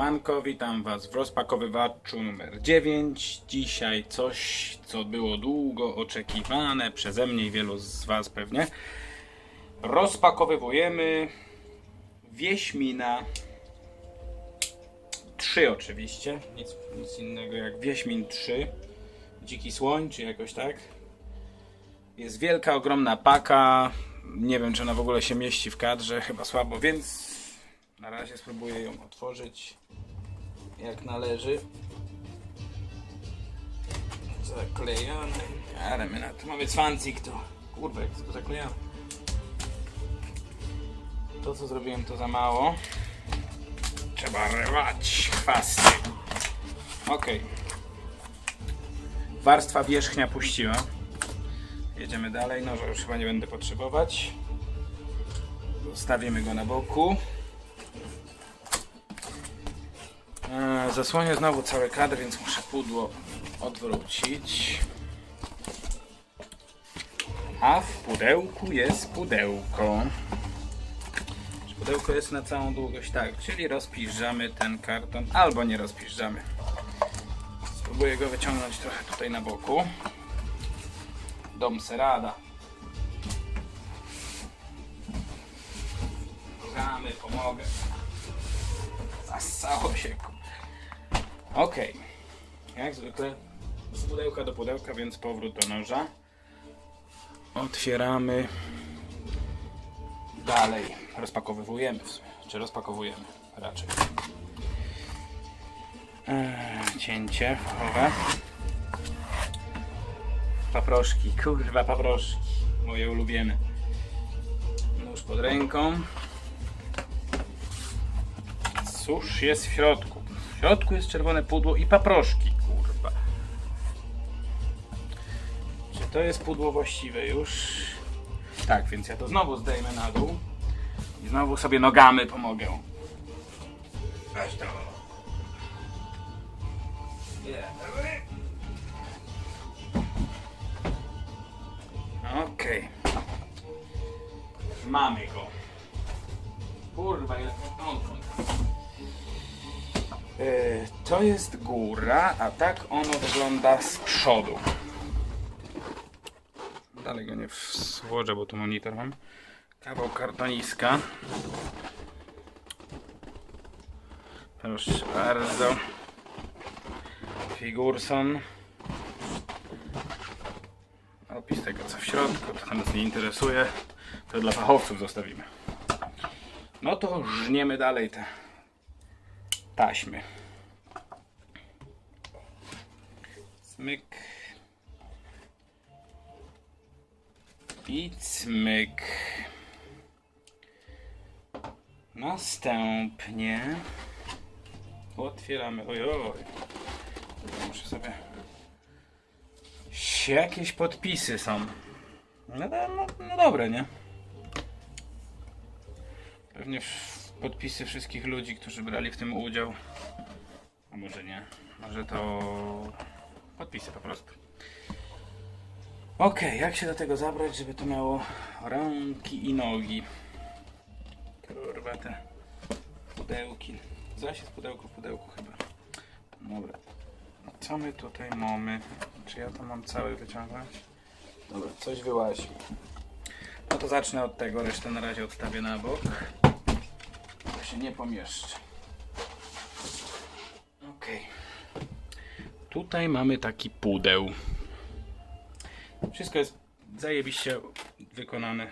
Siemanko, witam Was w rozpakowywaczu numer 9. Dzisiaj coś, co było długo oczekiwane przeze mnie i wielu z Was pewnie. Rozpakowywujemy Wieśmina 3 oczywiście, nic, nic innego jak Wieśmin 3. Dziki Słoń, czy jakoś tak. Jest wielka, ogromna paka. Nie wiem, czy ona w ogóle się mieści w kadrze, chyba słabo, więc na razie spróbuję ją otworzyć jak należy. Zaklejane. Ale my na to mamy cwancik to. Kurwa, jak to zaklejane. To co zrobiłem to za mało. Trzeba rwać chwasty. Okej. Warstwa wierzchnia puściła. Jedziemy dalej. Noża już chyba nie będę potrzebować. Zostawimy go na boku. Zasłonię znowu cały kadr, więc muszę pudło odwrócić. A w pudełku jest pudełko. Pudełko jest na całą długość tak, czyli rozpiżamy ten karton, albo nie rozpiżamy. Spróbuję go wyciągnąć trochę tutaj na boku. Dom Serada. Programy, pomogę. Zasało się. Okej. Jak zwykle z pudełka do pudełka, więc powrót do noża. Otwieramy. Dalej sumie. czy rozpakowujemy raczej. Eee, cięcie. Paproszki, kurwa paproszki, moje ulubione. Nóż pod ręką. Cóż jest w środku? W środku jest czerwone pudło i paproszki, kurwa. Czy to jest pudło właściwe już? Tak, więc ja to znowu zdejmę na dół i znowu sobie nogamy pomogę. Weź to. Okej. Mamy go. Kurwa, to Yy, To jest góra, a tak ono wygląda z przodu. Dalej go nie wsłodzę, bo tu monitor mam. Kawał kartoniska. Proszę bardzo. Figurson. Opis tego co w środku, to nas nie interesuje. To dla fachowców zostawimy. No to żniemy dalej te taśmy. Smyk. I cmyk. Następnie otwieramy. Oj, oj. Muszę sobie. Jakieś podpisy są. No, no, no, no dobre, nie? Pewnie podpisy wszystkich ludzi, którzy brali w tym udział. A może nie. Może to podpisy po prostu. Okej, jak się do tego zabrać, żeby to miało ręki i nogi? Kurwa te pudełki. Zaś jest pudełko w pudełku chyba. Dobra. Co my tutaj mamy? Czy ja to mam cały wyciągnąć? Dobra, coś wyłazi. No to zacznę od tego, resztę na razie odstawię na bok. Się nie pomieszczy. Okej. Tutaj mamy taki pudeł. Wszystko jest zajebiście wykonane.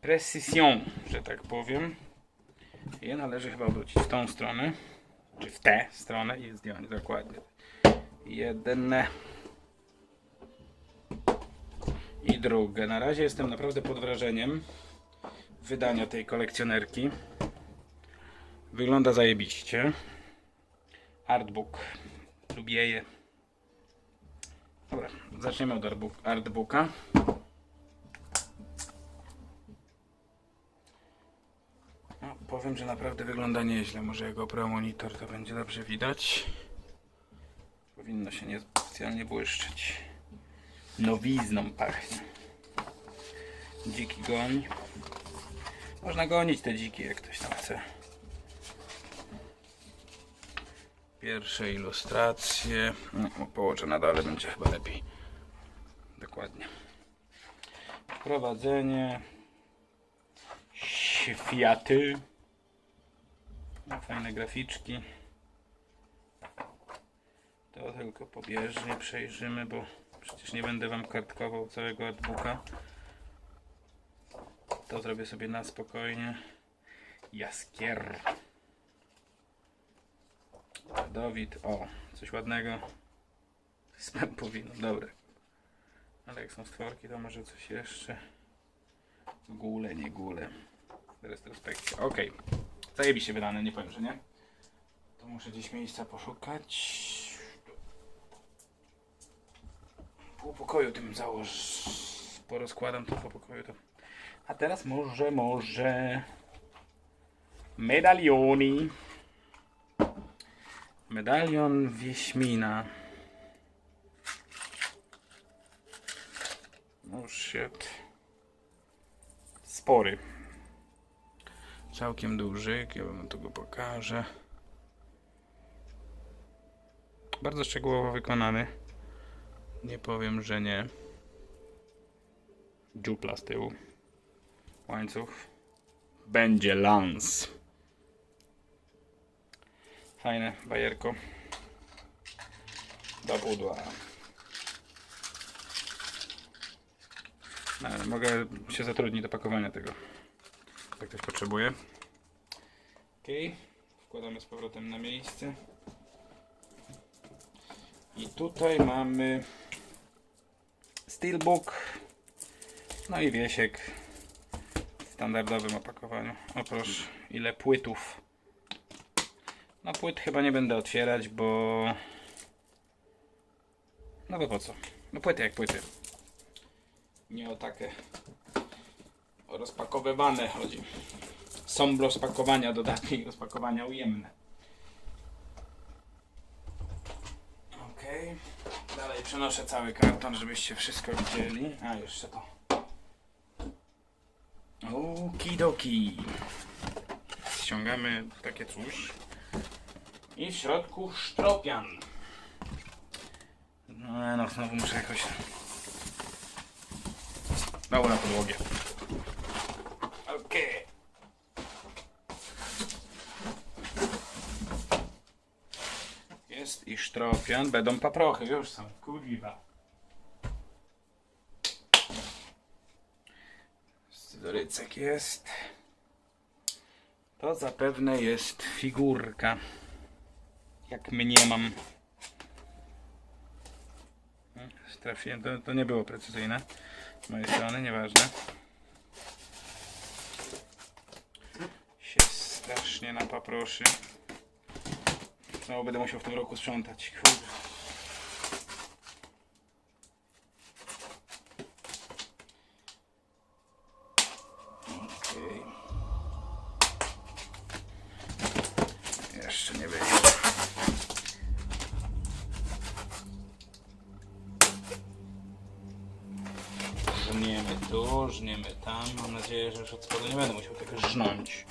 Precision, że tak powiem. Je należy chyba obrócić w tą stronę, czy w tę stronę i zdjąć dokładnie. Jedne i drugie. Na razie jestem naprawdę pod wrażeniem wydania tej kolekcjonerki. Wygląda zajebiście. Artbook. Lubię je. Dobra, zaczniemy od artbook- artbooka. No, powiem, że naprawdę wygląda nieźle. Może jak oprę monitor, to będzie dobrze widać. Powinno się niespecjalnie błyszczeć. Nowizną pachnie. Dziki goń. Można gonić te dziki, jak ktoś tam chce. Pierwsze ilustracje. No, położę na dole, będzie chyba lepiej. Dokładnie. Wprowadzenie. Światy. No, fajne graficzki. To tylko pobieżnie przejrzymy, bo przecież nie będę wam kartkował całego artbooka. To zrobię sobie na spokojnie. Jaskier. Dawid, o, coś ładnego. Spam powinno, dobre. Ale jak są stworki, to może coś jeszcze. Gule, nie gule. Retrospekcja. Okej. Zajebiście wydane, nie powiem, że nie. To muszę gdzieś miejsca poszukać. Pół pokoju tym założ. Porozkładam to po pokoju to. A teraz może, może. Medalioni. Medalion Wieśmina. Oh shit. Spory. Całkiem duży. Ja wam tu go pokażę. Bardzo szczegółowo wykonany. Nie powiem, że nie. Dziupla z tyłu. Łańcuch. Będzie lans. Fajne bajerko. Do pudła. No, mogę się zatrudnić do pakowania tego. Jak ktoś potrzebuje. Ok. Wkładamy z powrotem na miejsce. I tutaj mamy Steelbook. No i wiesiek standardowym opakowaniu. O proszę, ile płytów. No płyt chyba nie będę otwierać, bo... No bo po co? No płyty jak płyty. Nie o takie rozpakowywane chodzi. Są rozpakowania dodatnie i rozpakowania ujemne. Okej. Dalej przenoszę cały karton, żebyście wszystko widzieli. A, jeszcze to. Okidoki. Ściągamy takie coś. I w środku sztropian. No, no znowu muszę jakoś... Znowu na podłogę. Okej. Jest i sztropian. Będą paprochy, już są. Kurwa. Scyzorycek jest. To zapewne jest figurka. Jak mnie mam. Hmm, Trafiłem, to, to nie było precyzyjne. Z mojej strony, nieważne. Się strasznie napaproszy. Znowu będę musiał w tym roku sprzątać. Kurde. Okej. Jeszcze nie wyjdzie. Żniemy tu, żniemy tam. Mam nadzieję, że już od spodu nie będę musiał tego żnąć.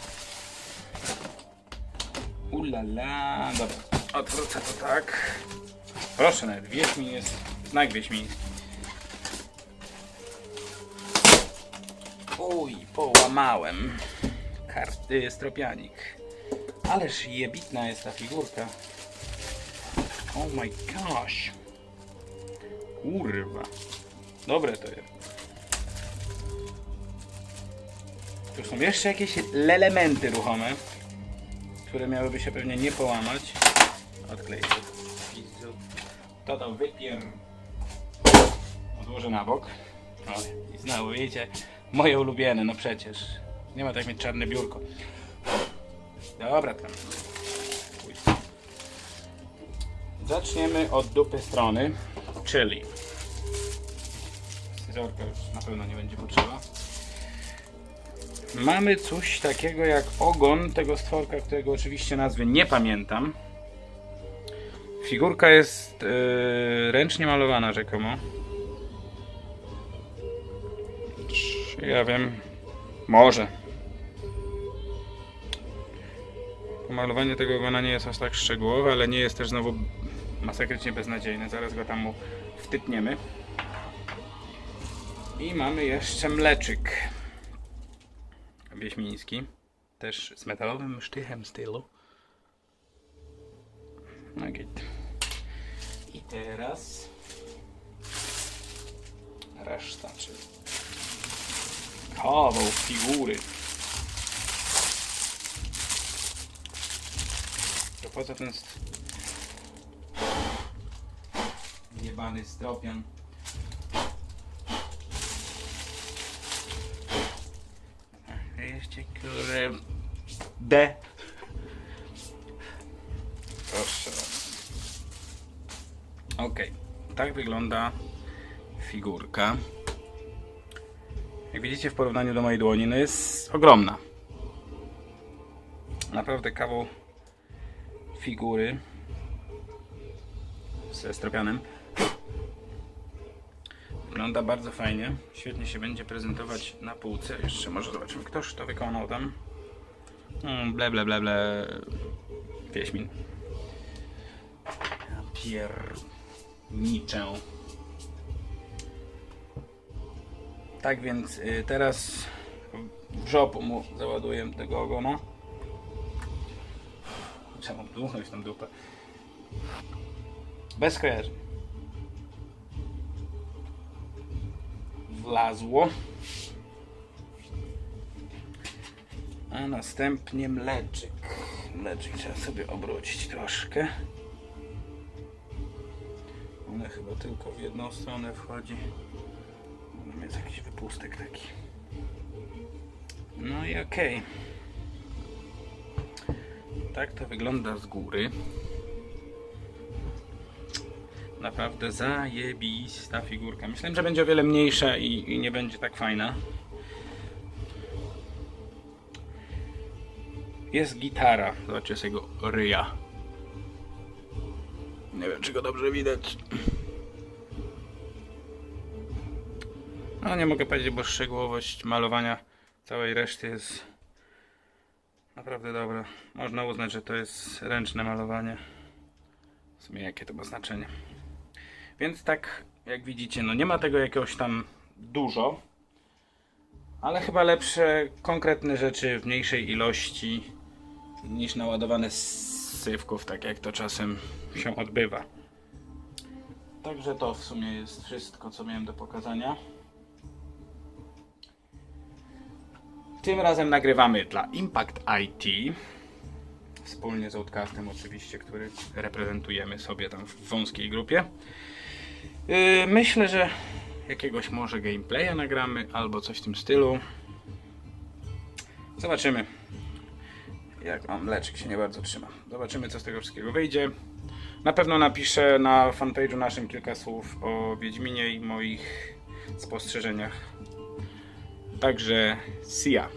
Ulala, dobra. Odwrócę to tak. Proszę, nawet wieśmin jest. Znak wieśmiński. Uj, połamałem. Karty stropianik. Ależ jebitna jest ta figurka. Oh my gosh. Kurwa. Dobre to jest. Tu są jeszcze jakieś elementy ruchome, które miałyby się pewnie nie połamać. Odkleję to. To wypier... Odłożę na bok. O, i znowu, widzicie, moje ulubione, no przecież. Nie ma tak mieć czarne biurko. Dobra, tam. Zaczniemy od dupy strony, czyli scyzorka już na pewno nie będzie potrzeba. Mamy coś takiego jak ogon tego stworka, którego oczywiście nazwy nie pamiętam. Figurka jest yy, ręcznie malowana rzekomo. Czy ja wiem? Może. Pomalowanie tego ogona nie jest aż tak szczegółowe, ale nie jest też znowu masakrycznie beznadziejne. Zaraz go tam wtypniemy. I mamy jeszcze mleczyk wieśmiński. Też z metalowym sztychem z tyłu. No git. I teraz reszta, czyli kawał figury. To po co ten st... jebany stropian? D. Proszę. Okej, tak wygląda figurka. Jak widzicie w porównaniu do mojej dłoni, no jest ogromna. Naprawdę kawał figury ze stropianem. Wygląda bardzo fajnie. Świetnie się będzie prezentować na półce. Jeszcze może zobaczymy, ktoż to wykonał tam. Mm, ble, ble, ble, ble. Wieśmin. Pierniczę. Tak więc y, teraz w żopu mu załaduję tego ogona. Trzeba mu dmuchnąć tą dupę. Bez skojarzeń. Wlazło. A następnie mleczyk. Mleczyk trzeba sobie obrócić troszkę. One chyba tylko w jedną stronę wchodzi. Tam jest jakiś wypustek taki. No i okej. Tak to wygląda z góry. Naprawdę zajebista figurka. Myślałem, że będzie o wiele mniejsza i, i nie będzie tak fajna. Jest gitara. Zobaczcie sobie jego ryja. Nie wiem, czy go dobrze widać. No nie mogę powiedzieć, bo szczegółowość malowania całej reszty jest naprawdę dobra. Można uznać, że to jest ręczne malowanie. W sumie jakie to ma znaczenie. Więc tak, jak widzicie, no nie ma tego jakiegoś tam dużo. Ale chyba lepsze konkretne rzeczy w mniejszej ilości niż naładowane z sywków, tak jak to czasem się odbywa. Także to w sumie jest wszystko, co miałem do pokazania. Tym razem nagrywamy dla Impact IT. Wspólnie z Outcastem oczywiście, który reprezentujemy sobie tam w wąskiej grupie. Yy, myślę, że jakiegoś może gameplaya nagramy albo coś w tym stylu. Zobaczymy. Jak mam mleczek się nie bardzo trzyma. Zobaczymy co z tego wszystkiego wyjdzie. Na pewno napiszę na fanpage'u naszym kilka słów o Wiedźminie i moich spostrzeżeniach. Także see ya.